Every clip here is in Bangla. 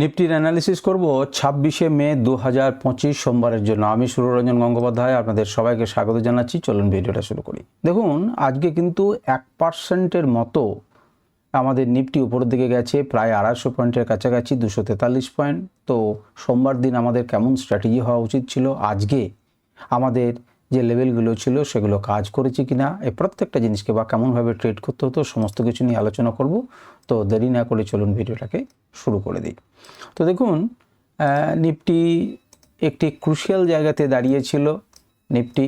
নিফটির অ্যানালিসিস করব ছাব্বিশে মে দু হাজার পঁচিশ সোমবারের জন্য। আমি সুররঞ্জন গঙ্গোপাধ্যায়, আপনাদের সবাইকে স্বাগত জানাচ্ছি। চলুন ভিডিওটা শুরু করি। দেখুন, আজকে কিন্তু এক পার্সেন্টের মতো আমাদের নিফটি উপরের দিকে গেছে, প্রায় আড়াইশো পয়েন্টের কাছাকাছি, দুশো তেতাল্লিশ পয়েন্ট। তো সোমবার দিন আমাদের কেমন স্ট্র্যাটেজি হওয়া উচিত ছিল? আজকে আমাদের যে লেভেলগুলো ছিল সেগুলো কাজ করেছে কিনা এই প্রত্যেকটা জিনিসকে বা কেমনভাবে ট্রেড করতে হতো সমস্ত কিছু নিয়ে আলোচনা করব। তো দেরি না করে চলুন ভিডিওটাকে শুরু করে দিই। তো দেখুন নিফটি একটি ক্রুশিয়াল জায়গাতে দাঁড়িয়েছিল নিফটি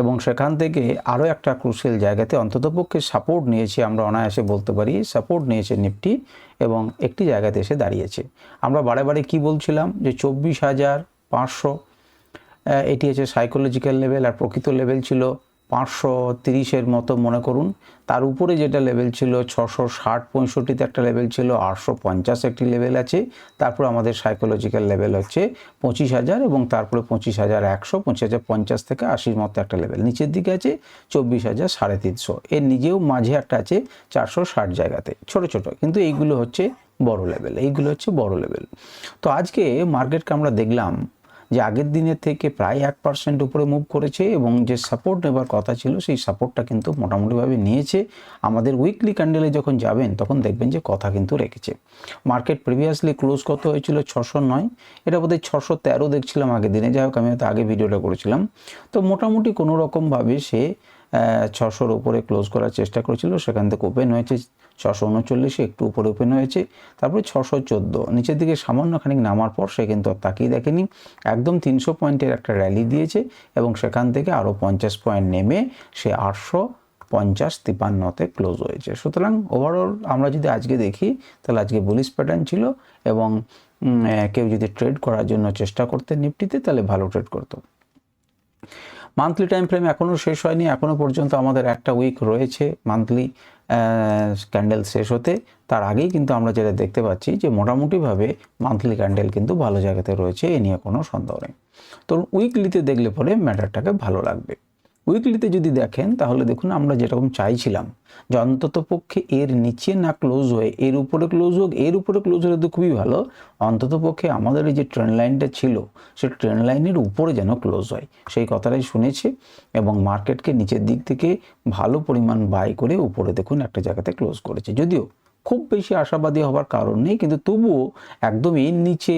এবং সেখান থেকে আরও একটা ক্রুশিয়াল জায়গাতে অন্ততপক্ষে সাপোর্ট নিয়েছে আমরা অনায়াসে বলতে পারি সাপোর্ট নিয়েছে নিফটি এবং একটি জায়গাতে এসে দাঁড়িয়েছে। আমরা বারে বারে কী বলছিলাম যে চব্বিশ হাজার পাঁচশো এটি হচ্ছে সাইকোলজিক্যাল লেভেল আর প্রকৃত লেভেল ছিল পাঁচশো তিরিশের মতো মনে করুন। তার উপরে যেটা লেভেল ছিল ছশো ষাট, পঁয়ষট্টিতে একটা লেভেল ছিল, আটশো পঞ্চাশ একটি লেভেল আছে। তারপর আমাদের সাইকোলজিক্যাল লেভেল হচ্ছে পঁচিশ হাজার এবং তারপরে পঁচিশ হাজার একশো, পঁচিশ হাজার পঞ্চাশ থেকে আশির মতো একটা লেভেল নিচের দিকে আছে চব্বিশ হাজার সাড়ে তিনশো। এর নিজেও মাঝে একটা আছে চারশো ষাট জায়গাতে। ছোট ছোট, কিন্তু এইগুলো হচ্ছে বড় লেভেল এইগুলো হচ্ছে বড় লেভেল তো আজকে মার্কেটকে আমরা দেখলাম যে আগের দিনের থেকে প্রায় এক পার্সেন্ট উপরে মুভ করেছে এবং যে সাপোর্ট নেবার কথা ছিল, সেই সাপোর্টটা কিন্তু মোটামুটিভাবে নিয়েছে। আমাদের উইকলি ক্যান্ডেলে যখন যাবেন, তখন দেখবেন যে কথা কিন্তু রেখেছে। মার্কেট প্রিভিয়াসলি ক্লোজ কত হয়েছিল? ছশো নয়। এটা বোধহয় ছশো তেরো দেখছিলাম আগের দিনে। যাই হোক, আমি হয়তো আগে ভিডিওটা করেছিলাম। তো মোটামুটি কোনো রকমভাবে সে ছশোর উপরে ক্লোজ করার চেষ্টা করেছিল। সেখান থেকে ওপেন হয়েছে। ছশো উনচল্লিশে একটু উপরে ওপেন হয়েছে, তারপরে ছশো চোদ্দ। নিচের দিকে সামান্য খানিক নামার পর সে কিন্তু তাকিয়ে দেখেনি। একদম তিনশো পয়েন্টের একটা র্যালি দিয়েছে এবং সেখান থেকে আরও পঞ্চাশ পয়েন্ট নেমে সে আটশো পঞ্চাশ তিপান্নতে ক্লোজ হয়েছে। সুতরাং ওভারঅল আমরা যদি আজকে দেখি, তাহলে আজকে বুলিশ প্যাটার্ন ছিল এবং কেউ যদি ট্রেড করার জন্য চেষ্টা করতে নিফটিতে, তাহলে ভালো ট্রেড করতো। মান্থলি টাইম ফ্রেম এখনও শেষ হয়নি, এখনও পর্যন্ত আমাদের একটা উইক রয়েছে মান্থলি ক্যান্ডেল শেষ হতে, তার আগেই কিন্তু আমরা যেটা দেখতে পাচ্ছি যে মোটামুটিভাবে মান্থলি ক্যান্ডেল কিন্তু ভালো জায়গাতে রয়েছে, এ নিয়ে কোনো সন্দেহ নেই। তো উইকলিতে দেখলে পরে ম্যাটারটাকে ভালো লাগবে। উইকলিতে যদি দেখেন, তাহলে দেখুন আমরা যেরকম চাইছিলাম যে অন্তত পক্ষে এর নিচে না ক্লোজ হয়ে, এর উপরে ক্লোজ হোক, এর উপরে ক্লোজ হলে তো খুবই ভালো। অন্তত পক্ষে আমাদের এই যে ট্রেন লাইনটা ছিল, সে ট্রেন লাইনের উপরে যেন ক্লোজ হয়। সেই কথাটাই শুনেছি এবং মার্কেটকে নিচের দিক থেকে ভালো পরিমাণ বাই করে উপরে দেখুন একটা জায়গাতে ক্লোজ করেছে। যদিও খুব বেশি আশাবাদী হবার কারণ নেই, কিন্তু তবুও একদমই নিচে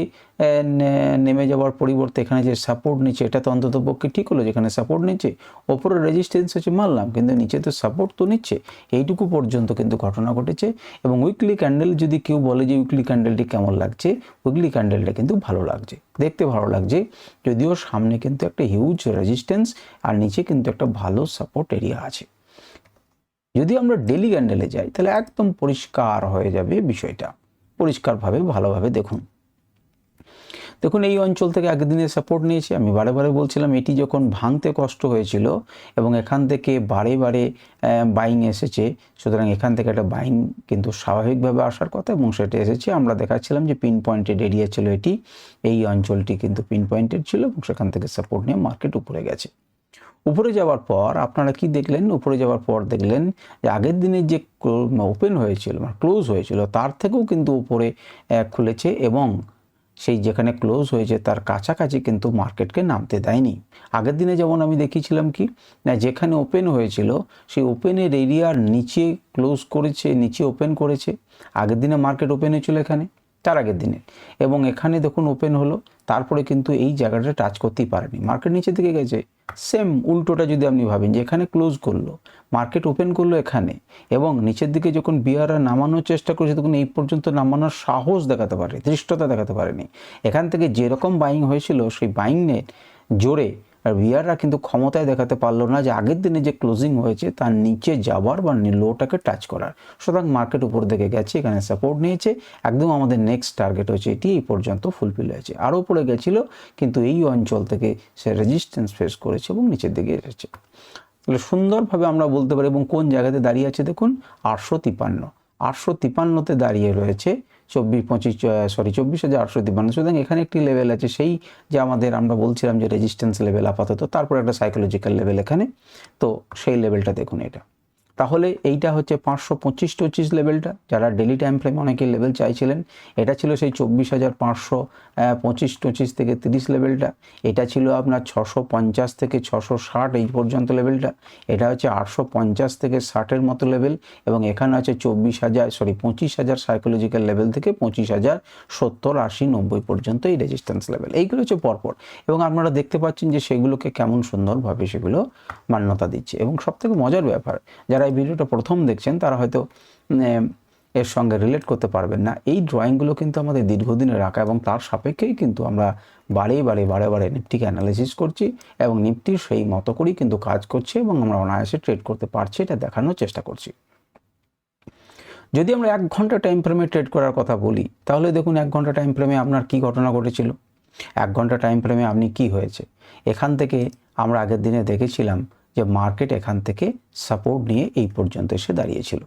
নেমে যাওয়ার পরিবর্তে এখানে যে সাপোর্ট নিচ্ছে, এটা তো অন্তত পক্ষে ঠিক হলো যেখানে সাপোর্ট নিচ্ছে, ওপরে রেজিস্ট্যান্স হচ্ছে মানলাম কিন্তু নিচে তো সাপোর্ট তো নিচ্ছে, এইটুকু পর্যন্ত কিন্তু ঘটনা ঘটেছে, এবং উইকলি ক্যান্ডেল যদি কেউ বলে যে উইকলি ক্যান্ডেলটি কেমন লাগছে উইকলি ক্যান্ডেলটা কিন্তু ভালো লাগছে, দেখতে ভালো লাগছে, যদিও সামনে কিন্তু একটা হিউজ রেজিস্ট্যান্স আর নিচে কিন্তু একটা ভালো সাপোর্ট এরিয়া আছে। যদি আমরা ডেলি ক্যান্ডেলে যাই, তাহলে একদম পরিষ্কার হয়ে যাবে বিষয়টা। পরিষ্কারভাবে, ভালোভাবে দেখুন। দেখুন, এই অঞ্চল থেকে দিনে সাপোর্ট নিয়েছে। আমি বারে বারে বলছিলাম, এটি যখন ভাঙতে কষ্ট হয়েছিল এবং এখান থেকে বারে বারে বাইং এসেছে, সুতরাং এখান থেকে একটা বাইং কিন্তু স্বাভাবিকভাবে আসার কথা এবং সেটা এসেছে। আমরা দেখাচ্ছিলাম যে পিন পয়েন্টেড এরিয়া ছিল এটি। এই অঞ্চলটি কিন্তু পিন পয়েন্টেড ছিল এবং সেখান থেকে সাপোর্ট নিয়ে মার্কেট উপরে গেছে। উপরে যাওয়ার পর আপনারা কি দেখলেন? উপরে যাওয়ার পর দেখলেন যে আগের দিনে যে ওপেন হয়েছিল মানে ক্লোজ হয়েছিল, তার থেকেও কিন্তু উপরে খুলেছে এবং সেই যেখানে ক্লোজ হয়েছে তার কাছাকাছি কিন্তু মার্কেটকে নামতে দেয়নি। আগের দিনে যেমন আমি দেখিয়েছিলাম কি না যেখানে ওপেন হয়েছিল, সেই ওপেনের এরিয়ার নিচে ক্লোজ করেছে, নিচে ওপেন করেছে। আগের দিনে মার্কেট ওপেন হয়েছিল এখানে। তার আগের দিনে। এবং এখানে দেখুন ওপেন হলো, তারপরে কিন্তু এই জায়গাটা টাচ করতেই পারেনি। মার্কেট নিচের দিকে গেছে। সেম উল্টোটা যদি আপনি ভাবেন যে এখানে ক্লোজ করল মার্কেট ওপেন করল এখানে, এবং নিচের দিকে যখন বিয়ারা নামানোর চেষ্টা করেছে, তখন এই পর্যন্ত নামানোর সাহস দেখাতে পারে ধৃষ্টতা দেখাতে পারেনি। এখান থেকে যেরকম বাইং হয়েছিল, সেই বাইংয়ের জোরে আর ভিআররা কিন্তু ক্ষমতায় দেখাতে পারল না যে আগের দিনে যে ক্লোজিং হয়েছে, তার নিচে যাবার বা লোটাকে টাচ করার। সুতরাং মার্কেট উপর দিকে গেছে, এখানে সাপোর্ট নিয়েছে, একদম আমাদের নেক্সট টার্গেট হচ্ছে এটি এই পর্যন্ত ফুলফিল হয়েছে। আরও উপরে গেছিল, কিন্তু এই অঞ্চল থেকে সে রেজিস্ট্যান্স ফেস করেছে এবং নিচের দিকে এসেছে। তাহলে সুন্দরভাবে আমরা বলতে পারি, এবং কোন জায়গাতে দাঁড়িয়ে আছে দেখুন, আটশো তিপান্ন। আটশো তিপান্নতে দাঁড়িয়ে রয়েছে চব্বিশ, পঁচিশ সরি চব্বিশ হাজার আটশো তিপ্পান্ন। সুতরাং এখানে একটি লেভেল আছে, সেই যে আমাদের আমরা বলছিলাম যে রেজিস্ট্যান্স লেভেল আপাতত, তারপর একটা সাইকোলজিক্যাল লেভেল এখানে। তো সেই লেভেলটা দেখুন এটা। তাহলে এইটা হচ্ছে পাঁচশো পঁচিশ টচিশ লেভেলটা। যারা ডেলি টাইম ফ্রেমে অনেকে লেভেল চাইছিলেন, এটা ছিল সেই চব্বিশ হাজার পাঁচশো পঁচিশ টচিশ থেকে তিরিশ লেভেলটা। এটা ছিল আপনার ছশো পঞ্চাশ থেকে ছশো ষাট এই পর্যন্ত লেভেলটা। এটা হচ্ছে আটশো পঞ্চাশ থেকে ষাটের মতো লেভেল এবং এখানে আছে চব্বিশ হাজার সরি পঁচিশ হাজার সাইকোলজিক্যাল লেভেল থেকে পঁচিশ হাজার সত্তর, আশি, নব্বই পর্যন্ত এই রেজিস্ট্যান্স লেভেল এইগুলো হচ্ছে পরপর। এবং আপনারা দেখতে পাচ্ছেন যে সেগুলোকে কেমন সুন্দরভাবে সেগুলো মান্যতা দিচ্ছে। এবং সবথেকে মজার ব্যাপার, যারা এই ভিডিওটা প্রথম দেখছেন, তারা হয়তো এর সঙ্গে রিলেট করতে পারবেন না। এই ড্রয়িংগুলো কিন্তু আমাদের দীর্ঘদিনের রাখা এবং তার সাপেক্ষেই কিন্তু আমরা বারে বারে বারে বারে নিফটিকে অ্যানালাইসিস করছি এবং নিফটি সেই মতো করেই কিন্তু কাজ করছে এবং আমরা অনায়াসে ট্রেড করতে পারছি, এটা দেখানোর চেষ্টা করছি। যদি আমরা এক ঘণ্টা টাইম ফ্রেমে ট্রেড করার কথা বলি, তাহলে দেখুন এক ঘণ্টা টাইম ফ্রেমে আপনার কি ঘটনা ঘটেছিল? এক ঘণ্টা টাইম ফ্রেমে আপনি কি হয়েছে? এখান থেকে আমরা আগের দিনে দেখেছিলাম যে মার্কেট এখান থেকে সাপোর্ট নিয়ে এই পর্যন্ত এসে দাঁড়িয়েছিল।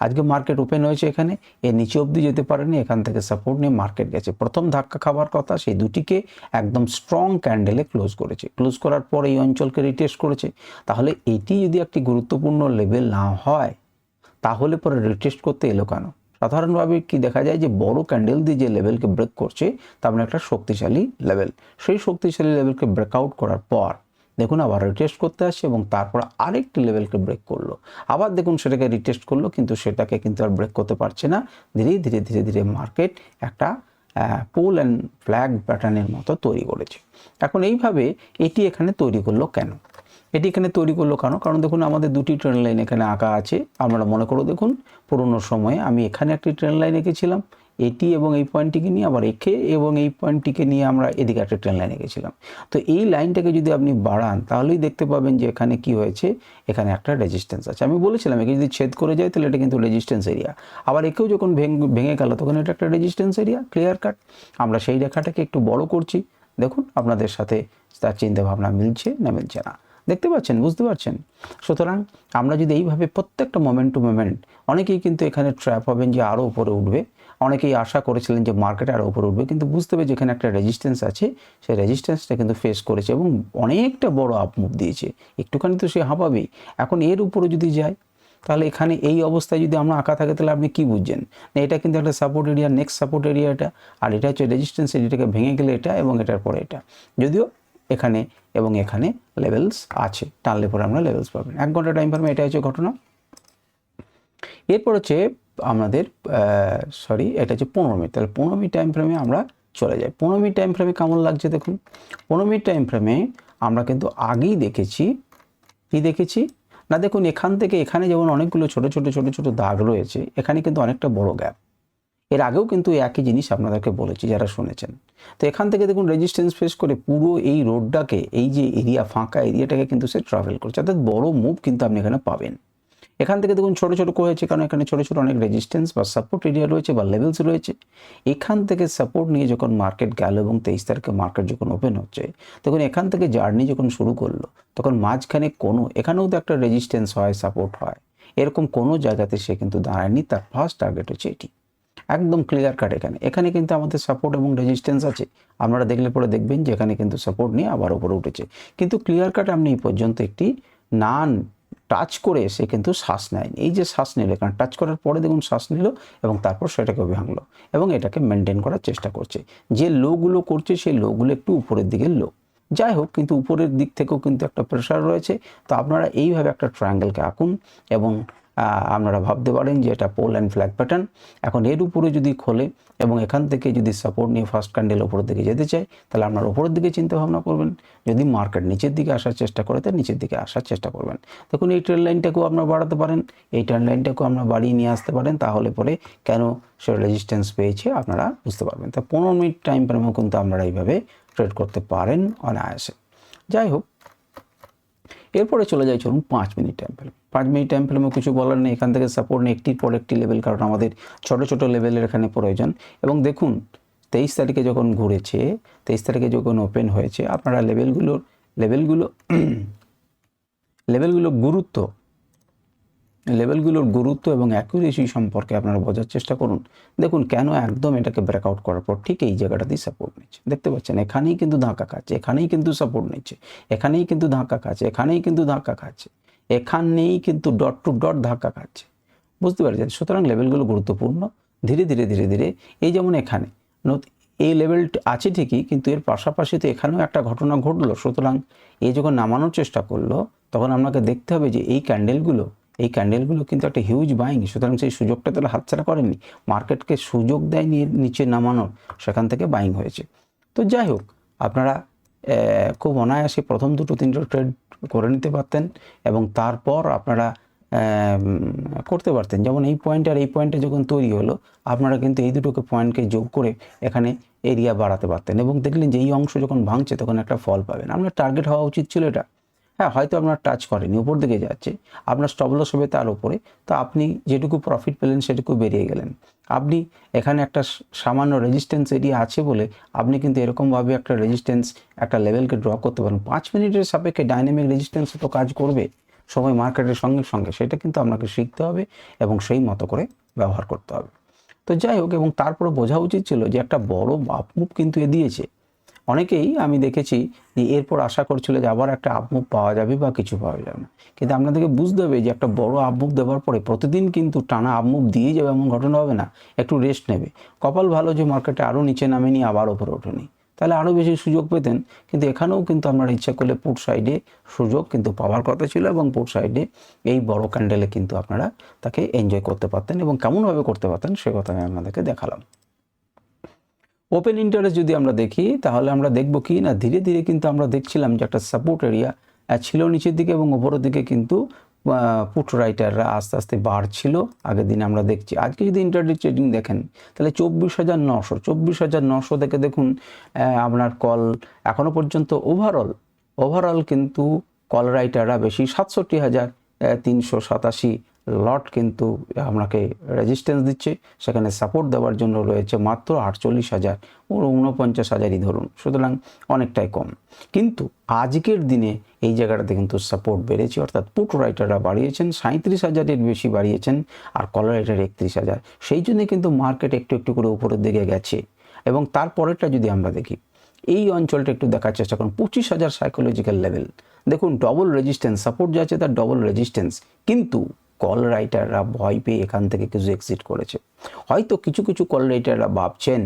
আজকে মার্কেট ওপেন হয়েছে এখানে, এর নিচে অবধি যেতে পারেনি, এখান থেকে সাপোর্ট নিয়ে মার্কেট গেছে। প্রথম ধাক্কা খাবার কথা, সেই দুটিকে একদম স্ট্রং ক্যান্ডেলে ক্লোজ করেছে। ক্লোজ করার পর এই অঞ্চলকে রিটেস্ট করেছে। তাহলে এটি যদি একটি গুরুত্বপূর্ণ লেভেল না হয়, তাহলে পরে রিটেস্ট করতে এলো কেন? সাধারণভাবে কি দেখা যায় যে বড় ক্যান্ডেল দিয়ে যে লেভেলকে ব্রেক করছে, তার মানে একটা শক্তিশালী লেভেল সেই শক্তিশালী লেভেলকে ব্রেকআউট করার পর দেখুন আবার রিটেস্ট করতে আসছে এবং তারপর আরেকটি লেভেলকে ব্রেক করল। আবার দেখুন সেটাকে রিটেস্ট করল, কিন্তু সেটাকে কিন্তু আর ব্রেক করতে পারছে না। ধীরে ধীরে ধীরে ধীরে মার্কেট একটা পোল অ্যান্ড ফ্ল্যাগ প্যাটার্নের মতো তৈরি করেছে। এখন এইভাবে এটি এখানে তৈরি করল কেন? এটি এখানে তৈরি করল কেন? কারণ দেখুন আমাদের দুটি ট্রেন লাইন এখানে আঁকা আছে। আপনারা মনে করো দেখুন, পুরোনো সময়ে আমি এখানে একটি ট্রেন লাইন এঁকেছিলাম এটি এবং এই পয়েন্টটিকে নিয়ে আবার একে এবং এই পয়েন্টটিকে নিয়ে আমরা এদিকে একটা ট্রেন লাইনে এঁকেছিলাম তো এই লাইনটাকে যদি আপনি বাড়ান, তাহলেই দেখতে পাবেন যে এখানে কি হয়েছে, এখানে একটা রেজিস্ট্যান্স আছে। আমি বলেছিলাম, একে যদি ছেদ করে যায়, তাহলে এটা কিন্তু রেজিস্ট্যান্স এরিয়া আবার একেও যখন ভেঙে ভেঙে গেল, তখন এটা একটা রেজিস্ট্যান্স এরিয়া ক্লিয়ার কাট আমরা সেই রেখাটাকে একটু বড় করছি। দেখুন, আপনাদের সাথে তার চিন্তাভাবনা মিলছে না মিলছে না। দেখতে পাচ্ছেন? বুঝতে পারছেন? সুতরাং আমরা যদি এইভাবে প্রত্যেকটা মোমেন্ট টু মোমেন্ট অনেকেই কিন্তু এখানে ট্র্যাপ হবেন যে আরও উপরে উঠবে। অনেকেই আশা করেছিলেন যে মার্কেট আরও উপরে উঠবে, কিন্তু বুঝতে হবে যেখানে একটা রেজিস্ট্যান্স আছে, সেই রেজিস্ট্যান্সটা কিন্তু ফেস করেছে এবং অনেকটা বড় আপ মুভ দিয়েছে। একটুখানি তো সে হাঁপাবেই এখন এর উপরে যদি যায়, তাহলে এখানে এই অবস্থায় যদি আমরা আঁকা থাকে, তাহলে আপনি কি বুঝছেন? না, এটা কিন্তু একটা support area next support area এটা, আর এটা হচ্ছে রেজিস্ট্যান্স এরিয়াটাকে ভেঙে গেলে এটা এবং এটার পরে এটা। যদিও এখানে এবং এখানে লেভেলস আছে, টানলে পরে আমরা লেভেলস পাবেন এক ঘণ্টা টাইম পাবেন এটা হচ্ছে ঘটনা। এরপর হচ্ছে আমাদের সরি এটা হচ্ছে পনেরো মিনিট। তাহলে পনেরো মিনিট টাইম ফ্রেমে আমরা চলে যাই। পনেরো মিনিট টাইম ফ্রেমে কেমন লাগছে দেখুন? পনেরো মিনিট টাইম ফ্রেমে আমরা কিন্তু আগেই দেখেছি, কি দেখেছি? না, দেখুন, এখান থেকে এখানে যেমন অনেকগুলো ছোট ছোট ছোট ছোট দাগ রয়েছে, এখানে কিন্তু অনেকটা বড় গ্যাপ এর আগেও কিন্তু একই জিনিস আপনাদেরকে বলেছি, যারা শুনেছেন। তো এখান থেকে দেখুন রেজিস্ট্যান্স ফেস করে পুরো এই রোডটাকে এই যে এরিয়া ফাঁকা এরিয়াটাকে কিন্তু সে ট্রাভেল করছে। অর্থাৎ বড় মুভ কিন্তু আপনি এখানে পাবেন। এখান থেকে দেখুন ছোটো ছোটো হয়েছে, কারণ এখানে ছোটো ছোটো অনেক রেজিস্ট্যান্স বা সাপোর্ট এরিয়া রয়েছে বা লেভেলস রয়েছে। এখান থেকে সাপোর্ট নিয়ে যখন মার্কেট গেল এবং তেইশ তারিখে মার্কেট যখন ওপেন হচ্ছে, তখন এখান থেকে জার্নি যখন শুরু করল, তখন মাঝখানে কোনো, এখানেও তো একটা রেজিস্ট্যান্স হয় সাপোর্ট হয়। এরকম কোনো জায়গাতে সে কিন্তু দাঁড়ায়নি, তার ফার্স্ট টার্গেট হচ্ছে এটি। একদম ক্লিয়ার কাট এখানে। এখানে কিন্তু আমাদের সাপোর্ট এবং রেজিস্ট্যান্স আছে। আপনারা দেখলে পরে দেখবেন যে এখানে কিন্তু সাপোর্ট নিয়ে আবার উপরে উঠেছে। কিন্তু ক্লিয়ার কাট আপনি এই পর্যন্ত একটি নান টাচ করে সে কিন্তু শ্বাস নেয়নি। এই যে শ্বাস নিল, কারণ টাচ করার পরে দেখুন শ্বাস নিল এবং তারপর সেটাকে ভাঙলো এবং এটাকে মেনটেন করার চেষ্টা করছে। যে লোগুলো করছে সেই লোগুলো একটু উপরের দিকের লো। যাই হোক, কিন্তু উপরের দিক থেকেও কিন্তু একটা প্রেশার রয়েছে। তো আপনারা এইভাবে একটা ট্রায়াঙ্গেলকে আঁকুন এবং আপনারা ভাবতে পারেন যে এটা পোল অ্যান্ড ফ্ল্যাগ প্যাটার্ন এখন এর উপরে যদি খোলে এবং এখান থেকে যদি সাপোর্ট নিয়ে ফার্স্ট ক্যান্ডেল উপরের দিকে যেতে চায়, তাহলে আপনার উপরের দিকে চিন্তা ভাবনা করবেন। যদি মার্কেট নিচের দিকে আসার চেষ্টা করে, তাহলে নিচের দিকে আসার চেষ্টা করবেন। দেখুন, এই ট্রেন লাইনটাকেও আপনারা বাড়াতে পারেন, এই ট্রেন লাইনটাকেও আপনারা বাড়িয়ে নিয়ে আসতে পারেন, তাহলে পরে কেন সে রেজিস্ট্যান্স পেয়েছে আপনারা বুঝতে পারবেন। তা পনেরো মিনিট টাইম ফ্রেমেও কিন্তু আপনারা এইভাবে ট্রেড করতে পারেন অনায়াসে। যাই হোক এরপরে চলে যাই, চলুন পাঁচ মিনিট টাইম পাঁচ মিনিট টাইম ফ্রেমও কিছু বলার নেই, এখান থেকে সাপোর্ট নেই একটির পর একটি লেভেল কারণ আমাদের ছোট ছোট লেভেলের এখানে প্রয়োজন। এবং দেখুন, তেইশ তারিখে যখন ঘুরেছে, তেইশ তারিখে যখন ওপেন হয়েছে, আপনারা লেভেলগুলোর লেভেলগুলো লেভেলগুলো গুরুত্ব লেভেলগুলোর গুরুত্ব এবং অ্যাকুরেসি সম্পর্কে আপনারা বোঝার চেষ্টা করুন। দেখুন, কেন একদম এটাকে ব্রেকআউট করার পর ঠিক এই জায়গাটাতেই সাপোর্ট নিচ্ছে। দেখতে পাচ্ছেন, এখানেই কিন্তু ধাক্কা খাচ্ছে, এখানেই কিন্তু সাপোর্ট নিচ্ছে, এখানেই কিন্তু ধাক্কা খাচ্ছে, এখানেই কিন্তু ধাক্কা খাচ্ছে, এখানেই কিন্তু ডট টু ডট ধাক্কা খাচ্ছে। বুঝতে পারছেন? সুতরাং লেভেলগুলো গুরুত্বপূর্ণ। ধীরে ধীরে ধীরে ধীরে এই যেমন এখানে এই লেভেল আছে ঠিকই, কিন্তু এর পাশাপাশি তো এখানেও একটা ঘটনা ঘটলো। সুতরাং এ যখন নামানোর চেষ্টা করল, তখন আপনাকে দেখতে হবে যে এই ক্যান্ডেলগুলো এই ক্যান্ডেলগুলো কিন্তু একটা হিউজ বাইং সুতরাং সেই সুযোগটা তাহলে হাতছাড়া করেনি মার্কেটকে সুযোগ দেয় নিচে নামানোর, সেখান থেকে বাইং হয়েছে। তো যাই হোক, আপনারা খুব অনায়াসে প্রথম দুটো, তিনটে ট্রেড করে নিতে পারতেন এবং তারপর আপনারা করতে পারতেন। যেমন এই পয়েন্ট আর এই পয়েন্টে যখন তৈরি হলো, আপনারা কিন্তু এই দুটোকে পয়েন্টকে যোগ করে এখানে এরিয়া বাড়াতে পারতেন এবং দেখলেন যে এই অংশ যখন ভাঙছে, তখন একটা ফল পাবেন। আপনার টার্গেট হওয়া উচিত ছিল এটা। হ্যাঁ হয়তো আপনার টাচ করেনি, উপর দিকে যাচ্ছে। আপনার স্টবলস হবে তার উপরে। তো আপনি যেটুকু প্রফিট পেলেন, সেটুকু বেরিয়ে গেলেন। আপনি এখানে একটা সামান্য রেজিস্ট্যান্স এরিয়া আছে বলে আপনি কিন্তু এরকমভাবে একটা রেজিস্ট্যান্স একটা লেভেলকে ড্র করতে পারেন। পাঁচ মিনিটের সাপেক্ষে ডাইনামিক রেজিস্ট্যান্স তো কাজ করবে সময় মার্কেটের সঙ্গে সঙ্গে। সেটা কিন্তু আপনাকে শিখতে হবে এবং সেই মতো করে ব্যবহার করতে হবে। তো যাই হোক, এবং তারপরে বোঝা উচিত ছিল যে একটা বড় আপমুভ কিন্তু এ দিয়েছে। অনেকেই আমি দেখেছি যে এরপর আশা করছিল যে আবার একটা আপমুভ পাওয়া যাবে বা কিছু পাওয়া যাবে না। কিন্তু আপনাদেরকে বুঝতে হবে যে একটা বড় আপমুভ দেওয়ার পরে প্রতিদিন কিন্তু টানা আপমুভ দিয়ে যাবে এমন ঘটনা হবে না, একটু রেস্ট নেবে। কপাল ভালো যে মার্কেটে আরও নিচে নামেনি, আবার ওপরে ওঠেনি। তাহলে আরও বেশি সুযোগ পেতেন, কিন্তু এখানেও কিন্তু আপনারা ইচ্ছা করলে পুট সাইডে সুযোগ কিন্তু পাওয়ার কথা ছিল এবং পুট সাইডে এই বড় ক্যান্ডেলে কিন্তু আপনারা তাকে এনজয় করতে পারতেন এবং কেমনভাবে করতে পারতেন সে কথা আমি আপনাদেরকে দেখালাম। ওপেন ইন্টারেস্ট যদি আমরা দেখি, তাহলে আমরা দেখব কি না, ধীরে ধীরে কিন্তু আমরা দেখছিলাম যে একটা সাপোর্ট এরিয়া ছিল নিচের দিকে এবং ওপরের দিকে কিন্তু পুট রাইটাররা আস্তে আস্তে বাড়ছিল। আগের দিনে আমরা দেখছি, আজকে যদি ইন্টারডে ট্রেডিং দেখেন, তাহলে চব্বিশ হাজার নশো, চব্বিশ হাজার নশো থেকে দেখুন আপনার কল এখনও পর্যন্ত ওভারঅল ওভারঅল কিন্তু কল রাইটাররা বেশি সাতষট্টি হাজার তিনশো সাতাশি লট কিন্তু আপনাকে রেজিস্ট্যান্স দিচ্ছে, সেখানে সাপোর্ট দেওয়ার জন্য রয়েছে মাত্র আটচল্লিশ হাজার ও উনপঞ্চাশ হাজারই ধরুন, সুতরাং অনেকটাই কম। কিন্তু আজকের দিনে এই জায়গাটাতে কিন্তু সাপোর্ট বেড়েছে, অর্থাৎ পুট রাইটাররা বাড়িয়েছেন সাঁত্রিশ হাজারের বেশি বাড়িয়েছেন, আর কলার রাইটার একত্রিশ হাজার। সেই জন্য কিন্তু মার্কেট একটু একটু করে উপরের দিকে গেছে। এবং তারপরেরটা যদি আমরা দেখি, এই অঞ্চলটা একটু দেখার চেষ্টা করুন, পঁচিশ হাজার সাইকোলজিক্যাল লেভেল দেখুন ডবল রেজিস্ট্যান্স সাপোর্ট যাচ্ছে তার ডবল রেজিস্ট্যান্স কিন্তু কল রাইটাররা ভয় পেয়ে এখান থেকে কিছু এক্সিট করেছে। হয়তো কিছু কিছু কল রাইটাররা ভাবছেন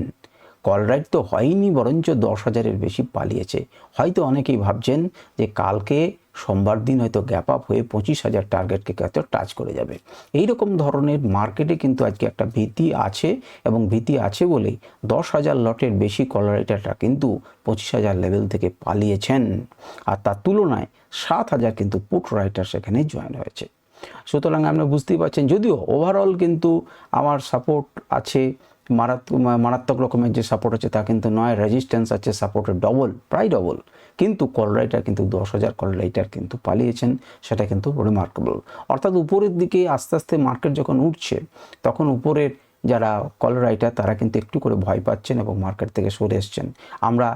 কল রাইট তো হয়নি, বরঞ্চ দশ হাজারের বেশি পালিয়েছে। হয়তো অনেকেই ভাবছেন যে কালকে সোমবার দিন হয়তো গ্যাপ আপ হয়ে পঁচিশ হাজার টার্গেটকে হয়তো টাচ করে যাবে। এই রকম ধরনের মার্কেটে কিন্তু আজকে একটা ভীতি আছে এবং ভীতি আছে বলেই দশ হাজার লটের বেশি কলারাইটারটা কিন্তু পঁচিশ হাজার লেভেল থেকে পালিয়েছেন। আর তার তুলনায় সাত হাজার কিন্তু পুট রাইটার সেখানে জয়েন হয়েছে। সুতরাং আপনি বুঝতেই পারছেন, যদিও ওভারঅল কিন্তু আমার সাপোর্ট আছে মারাত্মক মারাত্মক রকমের যে সাপোর্ট আছে তা কিন্তু নয় রেজিস্ট্যান্স আছে সাপোর্টের ডবল প্রায় ডবল কিন্তু কল রাইটার কিন্তু দশ হাজার কল রাইটার কিন্তু পালিয়েছেন, সেটা কিন্তু রিমার্কেবল অর্থাৎ উপরের দিকে আস্তে আস্তে মার্কেট যখন উঠছে, তখন উপরের যারা কল রাইটার তারা কিন্তু একটু করে ভয় পাচ্ছেন এবং মার্কেট থেকে সরে এসছেন। আমরা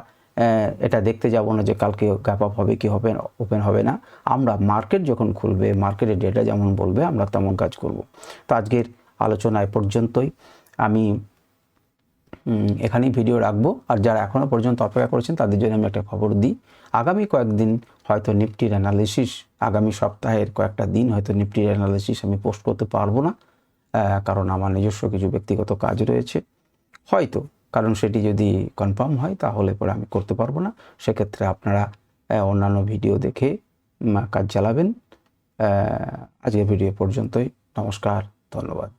এটা দেখতে যাব না যে কালকে গ্যাপ আপ হবে কি হবে ওপেন হবে না। আমরা মার্কেট যখন খুলবে মার্কেটের ডেটা যেমন বলবে, আমরা তেমন কাজ করব। তো আজকের আলোচনা পর্যন্তই। আমি এখানেই ভিডিও রাখব। আর যারা এখনও পর্যন্ত অপেক্ষা করেছেন, তাদের জন্য আমি একটা খবর দিই। আগামী কয়েকদিন হয়তো নিফটির অ্যানালিসিস আগামী সপ্তাহের কয়েকটা দিন হয়তো নিফটির অ্যানালিসিস আমি পোস্ট করতে পারব না। কারণ আমার নিজস্ব কিছু ব্যক্তিগত কাজ রয়েছে। হয়তো কারণ সেটি যদি কনফার্ম হয়, তাহলে পরে আমি করতে পারব না। সেক্ষেত্রে আপনারা অন্যান্য ভিডিও দেখে কাজ চালাবেন। আজকের ভিডিও পর্যন্তই। নমস্কার, ধন্যবাদ।